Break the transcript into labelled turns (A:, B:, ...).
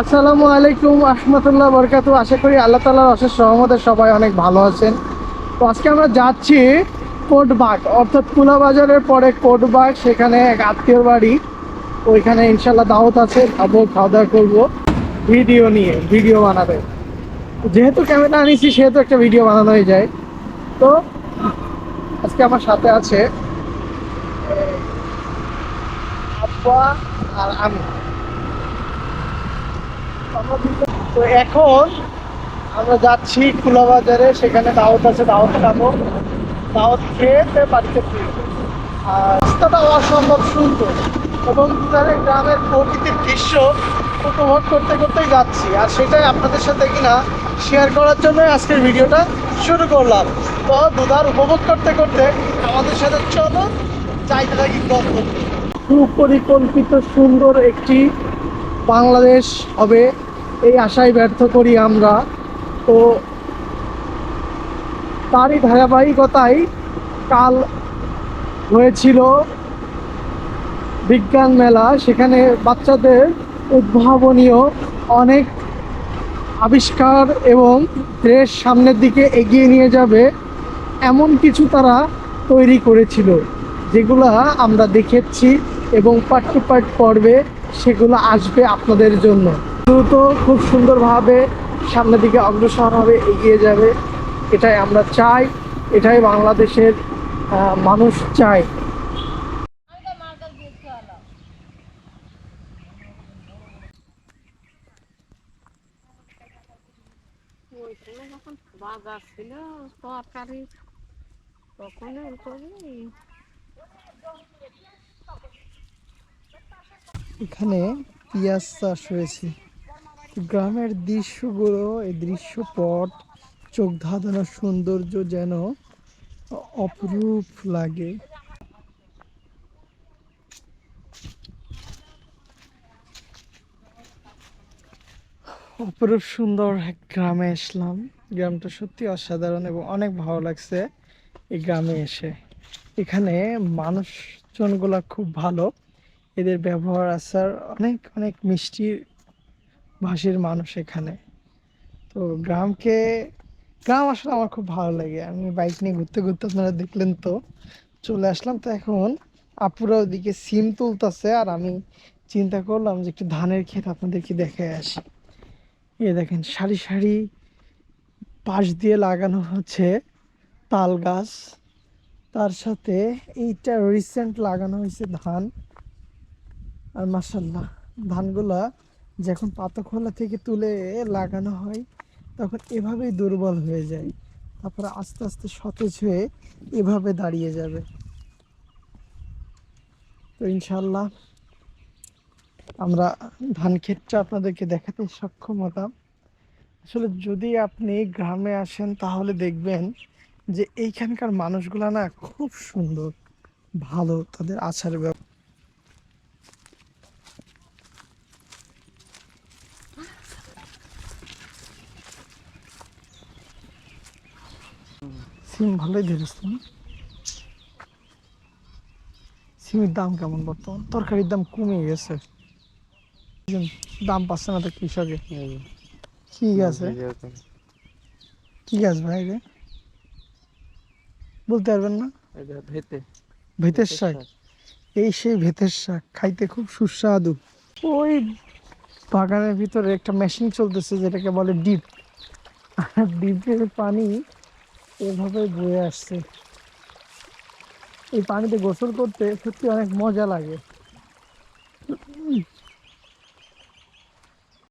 A: আসসালামু আলাইকুম, আহমতুল্লাহ বরকাত আশা করি আল্লাহ তালার অশেষ সহমতে সবাই অনেক ভালো আছেন। তো আজকে আমরা যাচ্ছি কোটবাগ অর্থাৎ কুলা বাজারের পরে কোটবাগ সেখানে এক আত্মীয়র বাড়ি। ওইখানে ইনশাল্লাহ দাওয়াত আছে, খাব খাওয়া দাওয়া করব। ভিডিও নিয়ে, ভিডিও বানাবে। যেহেতু ক্যামেরা আনিছি, সেহেতু একটা ভিডিও বানানো হয়ে যায়। তো আজকে আমার সাথে আছে আর আমি। তো এখন আমরা যাচ্ছি খোলা বাজারে সেখানে দাওয়াত আছে, দাওয়াত খাব। দাওয়াত খেয়ে বাড়িতে ফিরবো। আর রাস্তাটা অসম্ভব সুন্দর এবং গ্রামের প্রকৃতির দৃশ্য উপভোগ করতে করতেই যাচ্ছি। আর সেটাই আপনাদের সাথে কিনা শেয়ার করার জন্যই আজকের ভিডিওটা শুরু করলাম। তো দুধার উপভোগ করতে করতে আমাদের সাথে চলো যাইতে থাকি গল্প। সুপরিকল্পিত সুন্দর একটি বাংলাদেশ হবে, এই আশায় ব্যর্থ করি আমরা। তো তারই ধারাবাহিকতায় কাল হয়েছিল বিজ্ঞান মেলা। সেখানে বাচ্চাদের উদ্ভাবনীয় অনেক আবিষ্কার এবং দেশ সামনের দিকে এগিয়ে নিয়ে যাবে এমন কিছু তারা তৈরি করেছিল, যেগুলো আমরা দেখেছি এবং পার্ট পার্ট পর্বে সেগুলো আসবে আপনাদের জন্য। দ্রুত, খুব সুন্দরভাবে সামনের দিকে অগ্রসর হবে এগিয়ে যাবে। এটাই আমরা চাই, এটাই বাংলাদেশের মানুষ চায়।
B: বাজার ছিল তরকারি তখন
A: এখানে পিঁয়াজ চাষ হয়েছে। গ্রামের দৃশ্যগুলো, এই দৃশ্যপট, চোখ ধাঁধানোর সৌন্দর্য যেন অপরূপ লাগে। অপরূপ সুন্দর এক গ্রামে আসলাম গ্রামটা সত্যি অসাধারণ এবং অনেক ভালো লাগছে এই গ্রামে এসে। এখানে মানুষজনগুলা খুব ভালো। এদের ব্যবহার আচার অনেক অনেক মিষ্টি ভাষীর মানুষ এখানে। তো গ্রামকে, গ্রাম আসলে আমার খুব ভালো লাগে। আমি বাইক নিয়ে ঘুরতে ঘুরতে আপনারা দেখলেন তো, চলে আসলাম। তো এখন আপুরা ওদিকে সিম তুলতেছে আর আমি চিন্তা করলাম যে একটু ধানের ক্ষেত আপনাদেরকে দেখে আসি। এ দেখেন, সারি সারি পাশ দিয়ে লাগানো হচ্ছে তাল গাছ। তার সাথে এইটা রিসেন্ট লাগানো হয়েছে ধান। আর মাসাল্লাহ ধানগুলা যখন পাতা খোলা থেকে তুলে লাগানো হয়, তখন এভাবেই দুর্বল হয়ে যায়। তারপরে আস্তে আস্তে সতেজ হয়ে এভাবে দাঁড়িয়ে যাবে। তো ইনশাল্লাহ আমরা ধান ক্ষেতটা আপনাদেরকে দেখাতে সক্ষম হতাম। আসলে যদি আপনি গ্রামে আসেন, তাহলে দেখবেন যে এইখানকার মানুষগুলা না খুব সুন্দর, ভালো তাদের আচার ব্যবহার সিম ভালোই ধরেছেন সিমের দাম কেমন বর্তমান? তরকারির দাম কমে গেছে। দাম পাচ্ছে না তো কৃষকে কি আছে কি গাছ ভাই রে? বলতে পারবেন না? ভেতের শাক। এই সেই ভেতের শাক খাইতে খুব সুস্বাদু। ওই বাগানের ভিতরে একটা মেশিন চলতেছে যেটাকে বলে ডিপ। ডিপের পানি এভাবে বয়ে আসছে। এই পানিতে গোসল করতে সত্যি অনেক মজা লাগে।